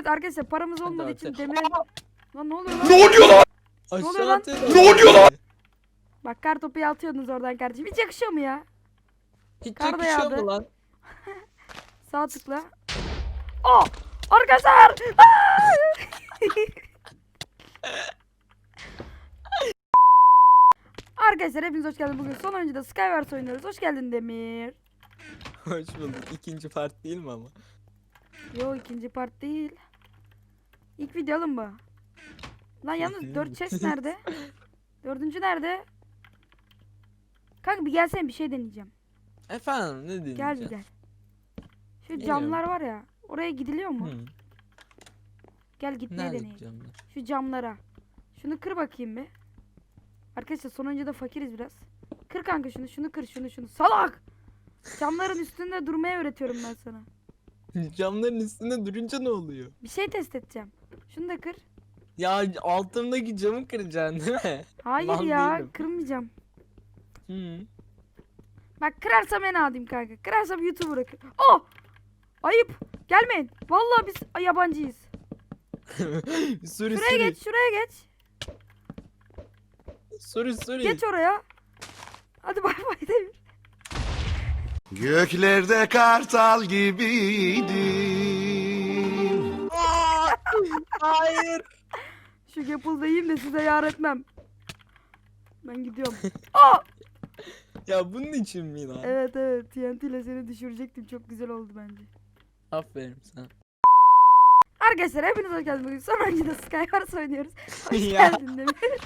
Evet arkadaşlar paramız olmadığı için demirin... Lan ne oluyor lan? Ne oluyor lan? oluyor Aşağı lan? Ne oluyor lan? Bak kar topu atıyordunuz oradan kardeşim. Hiç yakışıyor mu ya? Hiç Kar da yakışıyor mu lan? Sağ tıkla. Aa! Arkadaşlar! Arkadaşlar hepiniz hoş geldiniz. Bugün son oyuncuda Skywars oynuyoruz. Hoş geldin Demir. Hoş bulduk. İkinci part değil mi ama? Yo ikinci part değil. İlk video oğlum bu. Lan yalnız değil 4 mi? chest nerede? Dördüncü nerede? Kanka bir gelsene bir şey deneyeceğim. Efendim ne diyeceğim? Gel bir gel. Şu Geliyorum. camlar var ya. Oraya gidiliyor mu? Hı. Gel gitmeye Nerede deneyelim. camlar? Şu camlara. Şunu kır bakayım bir. Arkadaşlar son önce de fakiriz biraz. Kır kanka şunu, şunu kır, şunu, şunu. Salak! Camların üstünde durmayı öğretiyorum ben sana. Camların üstünde durunca ne oluyor? Bir şey test edeceğim. Şunu da kır. Ya altımdaki camı kıracaksın değil mi? Hayır ya, değilim. kırmayacağım. Hı. Bak kırarsam en adiyim kanka. Kırarsam YouTube bırakır. Oh! Ayıp. Gelmeyin. Vallahi biz yabancıyız. sürü Şuraya sürü. geç, şuraya geç. Sürü sürü. Geç oraya. Hadi bay bay Demir. Göklerde kartal gibiydim. Hayır. Şu Gapple yiyeyim de size yar etmem. Ben gidiyorum. Aa! Ya bunun için mi lan? Evet evet TNT ile seni düşürecektim. Çok güzel oldu bence. Aferin sana. Arkadaşlar hepiniz hoş geldiniz. Bugün son oyunda Skywars oynuyoruz. Hoş Ya. geldin Demir.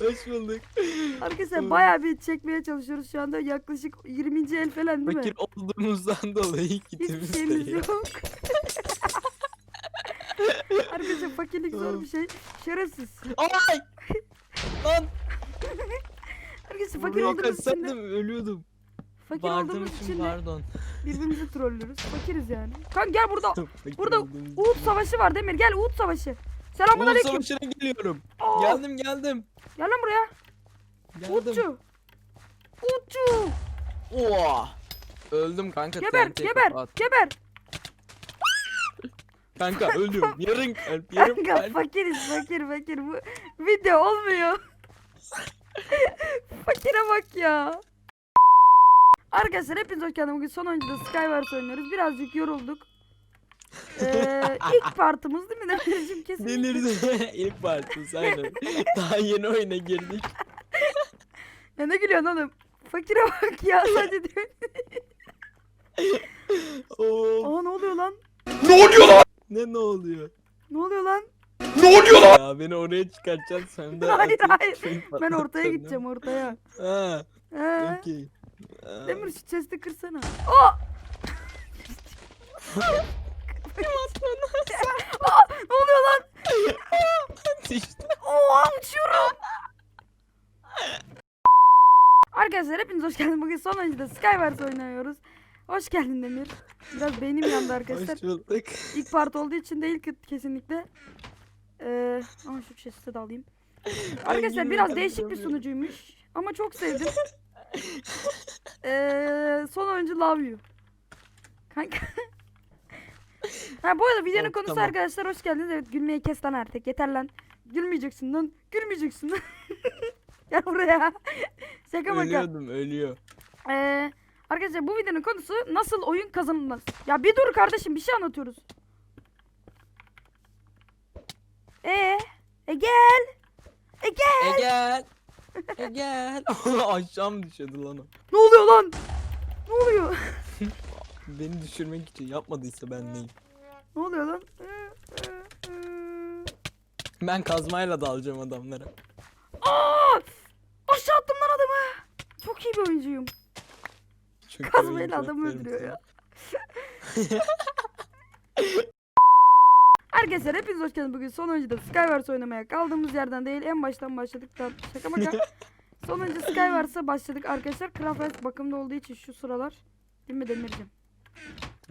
Hoş bulduk. Arkadaşlar bayağı bir çekmeye çalışıyoruz şu anda. Yaklaşık 20. el falan değil mi? Fakir olduğumuzdan dolayı Hiçbir kitimiz şeyimiz de yok. yok. Arkadaşlar fakirlik zor bir şey. Şerefsiz. Ay! Lan Arkadaşlar fakir buraya olduğumuz için de, kaçsaydım ölüyordum. fakir Bağırdığım olduğumuz için için de pardon. birbirimizi trollüyoruz. Fakiriz yani. Kanka gel burada. Fakir Burada olduğum. Uğut savaşı var Demir. Gel Uğut savaşı. Selamun Uğur aleyküm. Savaşı'na geliyorum. Aa, Geldim geldim. Gel lan buraya. Geldim. Uğutçu. Uğutçu. Oha. Öldüm kanka. Geber TNT geber kapat. geber. Kanka ölüyorum. Yarın kalp yarım Kanka kalp. fakiriz fakir fakir. Bu video olmuyor. Fakire bak ya. Arkadaşlar hepiniz hoş geldiniz. Bugün son oyuncuda Skywars oynuyoruz. Birazcık yorulduk. Ee, ilk partımız değil mi? Demirciğim kesinlikle. Delirdi. İlk partisi aynen. Daha yeni oyuna girdik. Ya ne gülüyorsun oğlum? Fakire bak ya sadece diyor. Oo. Aa ne oluyor lan? Ne oluyor lan? Ne ne oluyor? Ne oluyor lan? Ne oluyor lan? Ya beni oraya çıkartacaksın sen de. Hayır, hayır. şey Ben ortaya gideceğim ortaya. Ha, He. okey. Demir şu chest'i kırsana. Aa! Aa! Ne oluyor lan? İşte. Oha uçuyorum. Arkadaşlar hepiniz hoş geldiniz. Bugün son oyuncuda Skywars oynuyoruz. Hoş geldin Demir. Biraz beynim yandı arkadaşlar. Hoş bulduk. İlk part olduğu için değil ki kesinlikle. Ee, ama şu chest'i de alayım. Arkadaşlar biraz değişik bir sunucuymuş. Ama çok sevdim. Ee, son oyuncu Love You. Kanka. ha bu arada videonun Evet, konusu tamam. arkadaşlar hoş geldiniz. Evet gülmeyi kes lan artık. Yeter lan. Gülmeyeceksin lan. Gülmeyeceksin lan. Gel buraya. Şaka maka. Ölüyordum ölüyor. Ee, arkadaşlar bu videonun konusu nasıl oyun kazanılmaz. Ya bir dur kardeşim bir şey anlatıyoruz. Ee, e gel. E gel. E gel. E gel. Aşağım düşüyordu lan o. Ne oluyor lan? Ne oluyor? Beni düşürmek için yapmadıysa ben neyim? ne oluyor lan? Ee, ee, ee. Ben kazmayla dalacağım adamlara. Aa! Aşağı attım lan adamı. Çok iyi bir oyuncuyum. Çok Kazmayla adamı aferin öldürüyor sana. ya. Arkadaşlar hepiniz hoş geldiniz. Bugün son oyuncuda Skywars oynamaya kaldığımız yerden değil en baştan başladık da şaka maka. son oyuncu Skywars'a başladık arkadaşlar. Craft bakımda olduğu için şu sıralar. Değil mi Demircim?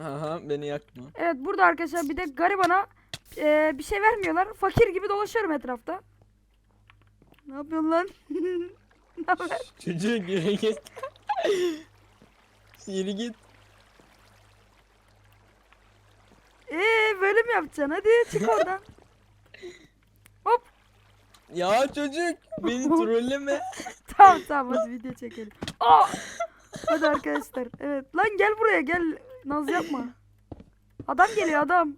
Aha beni yakma. Evet burada arkadaşlar bir de garibana eee, bir şey vermiyorlar. Fakir gibi dolaşıyorum etrafta. Ne yapıyorsun lan? ne haber? Yürü git. Yürü git. Eee böyle mi yapacaksın? Hadi çık oradan. Hop. Ya çocuk beni trolleme. Tamam tamam hadi video çekelim. Aa! Hadi arkadaşlar. Evet. Lan gel buraya gel. Naz yapma. Adam geliyor adam.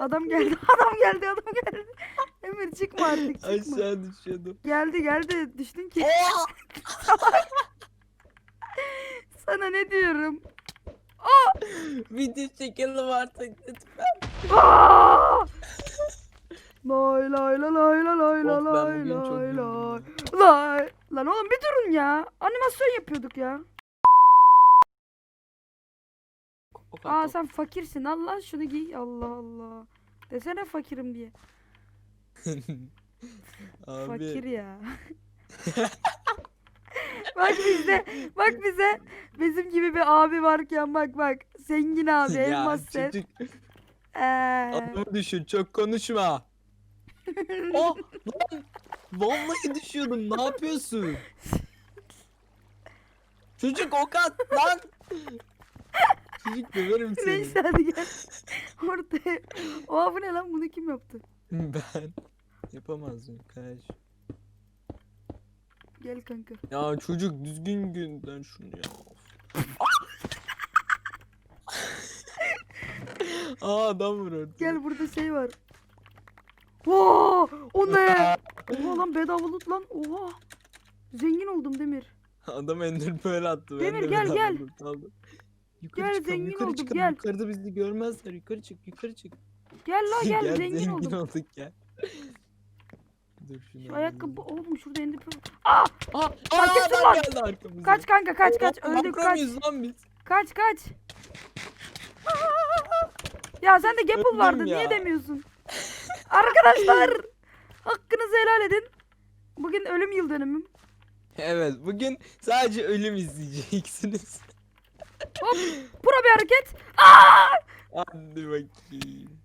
Adam geldi. Adam geldi. Adam geldi. Emir çıkma artık çıkma. Aşağı düşüyordum. Geldi geldi. Düştün ki. Sana ne diyorum? Video çekelim artık lütfen. Aa! Lay lay lay lay lay lay Of, ben lay bugün çok lay lay lay. Lan oğlum bir durun ya. Animasyon yapıyorduk ya. Ok Aa sen fakirsin. Allah şunu giy. Allah Allah. Desene fakirim diye. Abi. Fakir ya. bak bizde, bak bize bizim gibi bir abi varken bak bak. Zengin abi, elmas set. çocuk Ee, adamı düşün çok konuşma. oh lan vallahi düşüyordum ne yapıyorsun? Çocuk ok at lan. Çocuk döverim seni. neyse hadi gel. Ortaya. Oha bu ne lan? Bunu kim yaptı? Ben yapamazdım kardeş. Gel kanka. Ya çocuk düzgün günden şunu ya. Aa adam orada. Gel burada şey var. Oo, o ne? Oha lan bedava loot lan. Oha. Zengin oldum Demir. Adam ender pearl attı. ben Demir, de gel, bedava gel. loot aldım. Yukarı Gel, zengin yukarı olduk, çıkalım. gel. Yukarıda bizi görmezler. Yukarı çık, yukarı çık. Gel la gel, zengin, oldum. olduk gel. Dur şunu Şu alayım. ayakkabı oğlum şurada indi. Aa! Aa, aa Fark adam ettim geldi arkamıza. Kaç kanka kaç kaç öldük kaç. muyuz lan biz? Kaç kaç. Ya sen de Gapple vardı ya. niye demiyorsun? Arkadaşlar hakkınızı helal edin. Bugün ölüm yıl dönümüm. Evet bugün sadece ölüm izleyeceksiniz. Pro bir hareket. Aa! Hadi bakayım.